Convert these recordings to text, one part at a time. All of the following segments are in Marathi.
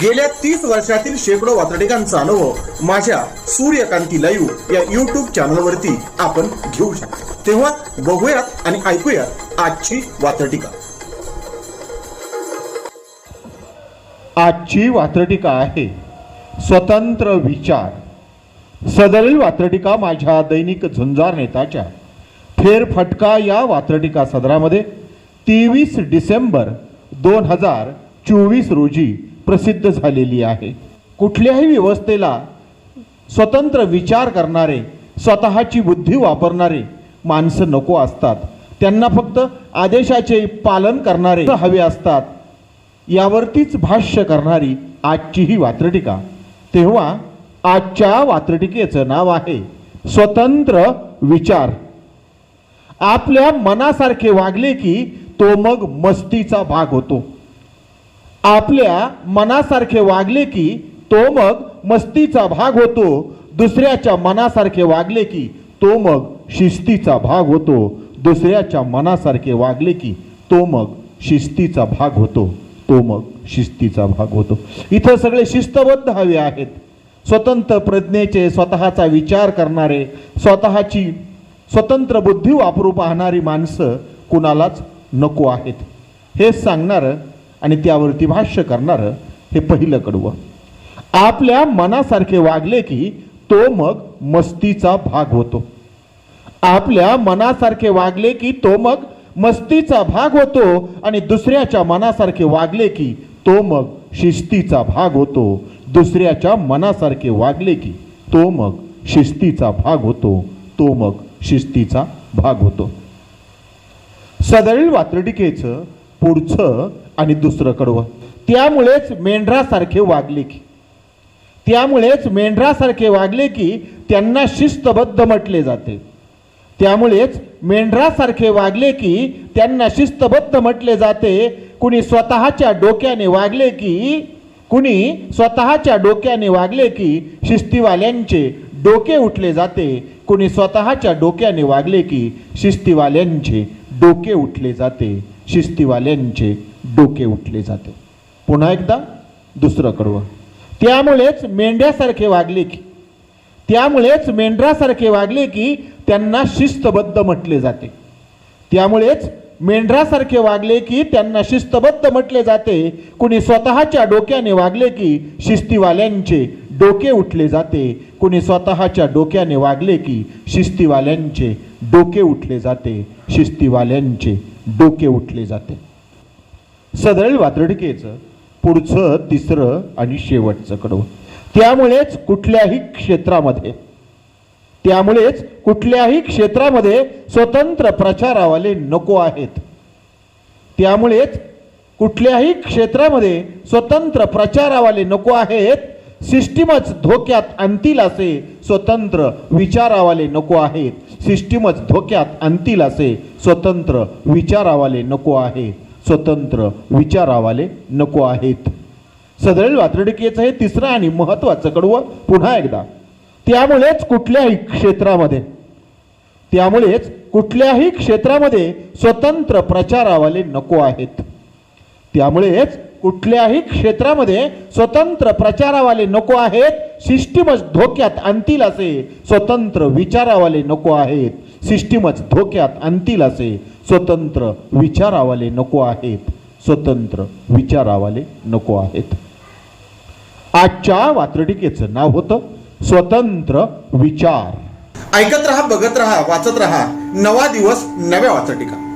गेल्या तीस वर्षातील शेकडो वातडिकांचा अनुभव माझ्या सूर्यकांती लाईव्ह या युट्यूब चॅनलवरती आपण घेऊ शकतो. तेव्हा बघूयात आणि ऐकूयात आजची वातडिका आजची वात्रटिका आहे स्वतंत्र विचार. सदरील वात्रटिका माझ्या दैनिक झुंजार नेताच्या. फेरफटका या वात्रटिका सदरामध्ये तेवीस डिसेंबर दोन हजार चोवीस रोजी प्रसिद्ध झालेली आहे. कुठल्याही व्यवस्थेला स्वतंत्र विचार करणारे स्वतःची बुद्धी वापरणारे माणसं नको असतात. त्यांना फक्त आदेशाचे पालन करणारे हवे असतात. यावरतीच भाष्य करणारी आजची ही वात्रटिका. तेव्हा आजच्या वात्रटिकेचं नाव आहे स्वतंत्र विचार. आपल्या मनासारखे वागले की तो मग मस्तीचा भाग होतो. आपल्या मनासारखे वागले की तो मग मस्तीचा भाग होतो. दुसऱ्याच्या मनासारखे वागले की तो मग शिस्तीचा भाग होतो. दुसऱ्याच्या मनासारखे वागले की तो मग शिस्तीचा भाग होतो. तो मग शिस्तीचा भाग होतो. इथं सगळे शिस्तबद्ध हवे आहेत. स्वतंत्र प्रज्ञेचे स्वतःचा विचार करणारे स्वतःची स्वतंत्र बुद्धी वापरू पाहणारी माणसं कुणालाच नको आहेत. हेच सांगणारं आणि त्यावरती भाष्य करणारं हे पहिलं कडवं. आपल्या मनासारखे वागले की तो मग मस्तीचा भाग होतो. आपल्या मनासारखे वागले की तो मग मस्तीचा भाग होतो आणि दुसऱ्याच्या मनासारखे वागले की तो मग शिस्तीचा भाग होतो. दुसऱ्याच्या मनासारखे वागले की तो मग शिस्तीचा भाग होतो. तो मग शिस्तीचा भाग होतो. सदरील वात्रटिकेचं पुढचं आणि दुसरं कडवं त्यामुळेच मेंढरासारखे वागले की. त्यामुळेच मेंढरासारखे वागले की त्यांना शिस्तबद्ध म्हटले जाते. त्यामुळेच मेंढरासारखे वागले की त्यांना शिस्तबद्ध म्हटले जाते. कुणी स्वतःच्या डोक्याने वागले की कुणी स्वतःच्या डोक्याने वागले की शिस्तीवाल्यांचे डोके उठले जाते. कुणी स्वतःच्या डोक्याने वागले की शिस्तीवाल्यांचे डोके उठले जाते. शिस्तीवाल्यांचे डोके उठले जाते. पुन्हा एकदा दुसरं कडवं त्यामुळेच मेंढ्यासारखे वागले की त्यामुळेच मेंढरासारखे वागले की त्यांना शिस्तबद्ध म्हटले जाते. त्यामुळेच मेंढरासारखे वागले की त्यांना शिस्तबद्ध म्हटले जाते. कुणी स्वतःच्या डोक्याने वागले की शिस्तीवाल्यांचे डोके उठले जाते. कुणी स्वतःच्या डोक्याने वागले की शिस्तीवाल्यांचे डोके उठले जाते. शिस्तीवाल्यांचे डोके उठले जाते. सदळ वात्रटिकेचं पुढचं तिसरं आणि शेवटचं कडवं. त्यामुळेच कुठल्याही क्षेत्रामध्ये त्यामुळेच कुठल्याही क्षेत्रामध्ये स्वतंत्र प्रचारावाले नको आहेत. त्यामुळेच कुठल्याही क्षेत्रामध्ये स्वतंत्र प्रचारावाले नको आहेत सिस्टीमच धोक्यात आणतील असे स्वतंत्र विचारावाले नको आहेत. सिस्टीमच धोक्यात आणतील असे स्वतंत्र विचारावाले नको आहेत. स्वतंत्र विचारावाले नको आहेत. सदरील वात्रडिकेचं हे तिसरं आणि महत्वाचं कडवं पुन्हा एकदा. त्यामुळेच कुठल्याही क्षेत्रामध्ये त्यामुळेच कुठल्याही क्षेत्रामध्ये स्वतंत्र प्रचारावाले नको आहेत. त्यामुळेच कुठल्याही क्षेत्रामध्ये स्वतंत्र प्रचारावाले नको आहेत. सिस्टीमच धोक्यात आणतील असे स्वतंत्र विचारावाले नको आहेत. सिस्टीमच धोक्यात आणतील असे स्वतंत्र विचारावाले नको आहेत. स्वतंत्र विचारावाले नको आहेत. आजच्या वात्रटिकेचं नाव होतं स्वतंत्र विचार. ऐकत रहा बघत रहा वाचत रहा. नवा दिवस नव्या वात्रटिका.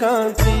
কাঁদি